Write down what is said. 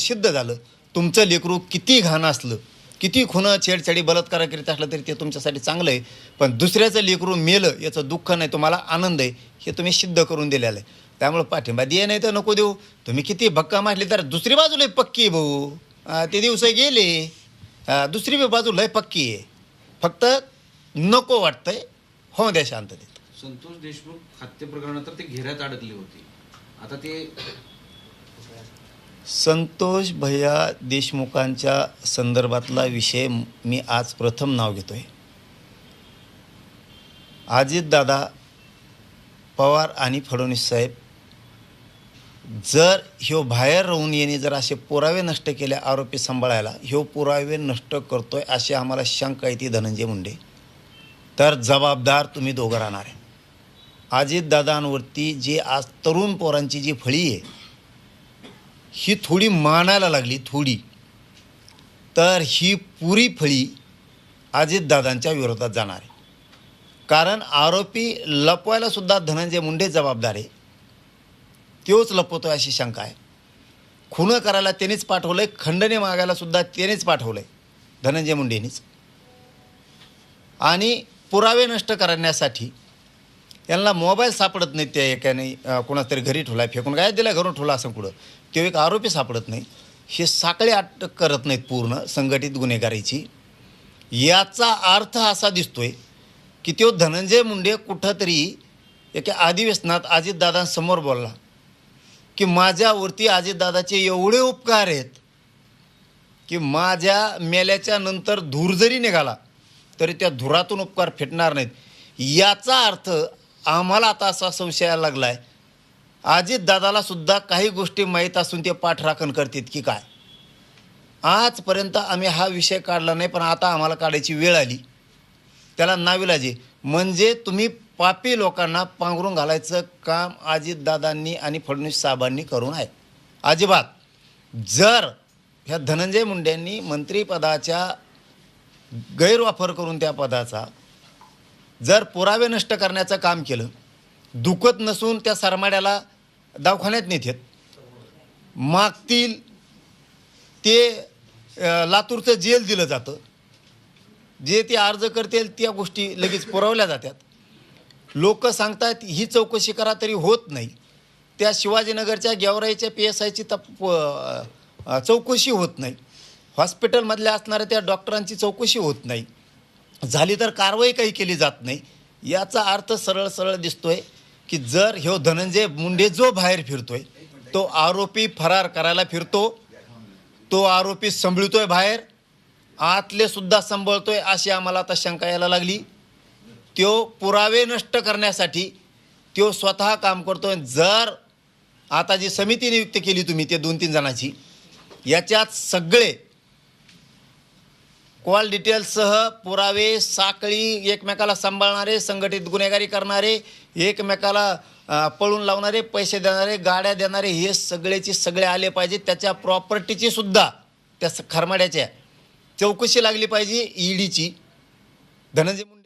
सिद्ध झालं. तुमचं लेकरू किती घाण असलं किती खुणं छेडछाडी बलात्कार करीत असलं तरी ते तुमच्यासाठी चांगलं आहे. पण दुसऱ्याचं लेकरू मेलं याचं दुःख नाही तुम्हाला आनंद आहे हे तुम्ही सिद्ध करून दिलेलं आहे. त्यामुळं पाठिंबा दे नाही तर नको देऊ. तुम्ही किती भक्का मारली तर दुसरी बाजू लय पक्की आहे भाऊ. ते दिवस गेले. दुसरी बी बाजू लय पक्की आहे. फक्त नको वाटतंय. हो द्या शांततेत. संतोष देशमुख हत्ये प्रकरणानंतर ते घेऱ्यात अडकले होते. आता ते संतोष भैया देशमुखांच्या संदर्भातला विषय मी आज प्रथम नाव घेतो आहे अजितदादा पवार आणि फडणवीस साहेब जर ह्यो बाहेर राहून येणे जर असे पुरावे नष्ट केले आरोपी सांभाळायला ह्यो पुरावे नष्ट करतोय अशी आम्हाला शंका येते धनंजय मुंडे. तर जबाबदार तुम्ही दोघं राहणार आहे. अजितदादांवरती जे आज तरुण पोरांची जी फळी आहे ही थोडी मानायला लागली थोडी. तर ही पुरी फळी अजितदादांच्या विरोधात जाणार आहे. कारण आरोपी लपवायलासुद्धा धनंजय मुंडे जबाबदार आहे. तोच लपवतो अशी शंका आहे. खुनं करायला त्यानेच पाठवलं आहे खंडने मागायलासुद्धा त्यानेच पाठवलं आहे धनंजय मुंडेनीच. आणि पुरावे नष्ट करण्यासाठी यांना मोबाईल सापडत नाही त्या एकाने अं, कोणाच तरी घरी ठेवला फेकून काय दिला घरून ठेवला असं कुठं. तो एक आरोपी सापडत नाही. हे साखळे अटक करत नाहीत पूर्ण संघटित गुन्हेगारीची. याचा अर्थ असा दिसतोय की तो धनंजय मुंडे कुठंतरी एका अधिवेशनात अजितदादांसमोर बोलला की माझ्यावरती अजितदादाचे एवढे उपकार आहेत की माझ्या मेल्याच्या नंतर धूर जरी निघाला तरी त्या धुरातून उपकार फेटणार नाहीत. याचा अर्थ आम्हाला आता असा संशय यायला लागला आहे अजितदादाला सुद्धा काही गोष्टी माहीत असून ते पाठराखण करतात की काय? आजपर्यंत आम्ही हा विषय काढला नाही पण आता आम्हाला काढायची वेळ आली. त्याला नाविलाजी म्हणजे तुम्ही पापी लोकांना पांघरून घालायचं काम अजितदादांनी आणि फडणवीस साहेबांनी करून आहे. अजिबात. जर ह्या धनंजय मुंडेंनी मंत्रिपदाच्या गैरवापर करून त्या पदाचा जर पुरावे नष्ट करण्याचं काम केलं दुखत नसून त्या सरमाड्याला दवाखान्यात नेतात मागतील ते लातूरचं जेल दिलं जातं. जे ते अर्ज करतील त्या गोष्टी लगेच पुरवल्या जातात लोक सांगतात ही चौकशी करा तरी होत नाही. त्या शिवाजीनगरच्या गेवराईच्या पी एस आयची तप चौकशी होत नाही. हॉस्पिटलमधल्या असणाऱ्या त्या डॉक्टरांची चौकशी होत नाही. झाली तर कारवाई काही केली जात नाही. याचा अर्थ सरळ सरळ दिसतोय. की जर ह्यो धनंजय मुंडे जो बाहेर फिरतोय तो आरोपी फरार करायला फिरतो तो आरोपी संभळतोय बाहेर आतले सुद्धा संभळतोय अशी आम्हाला आता शंका यायला लागली. त्यो पुरावे नष्ट करण्यासाठी त्यो स्वतः काम करतोय. जर आता जी समिती नियुक्त केली तुम्ही ते दोन तीन जणांची याच्यात सगळे कॉल डिटेल्ससह पुरावे साखळी एकमेकाला सांभाळणारे संघटित गुन्हेगारी करणारे एकमेकाला पळून लावणारे पैसे देणारे गाड्या देणारे हे सगळेचे सगळे आले पाहिजे. त्याच्या प्रॉपर्टीची सुद्धा त्या खरमाड्याच्या चौकशी लागली पाहिजे ईडीची. धनंजय मुंडे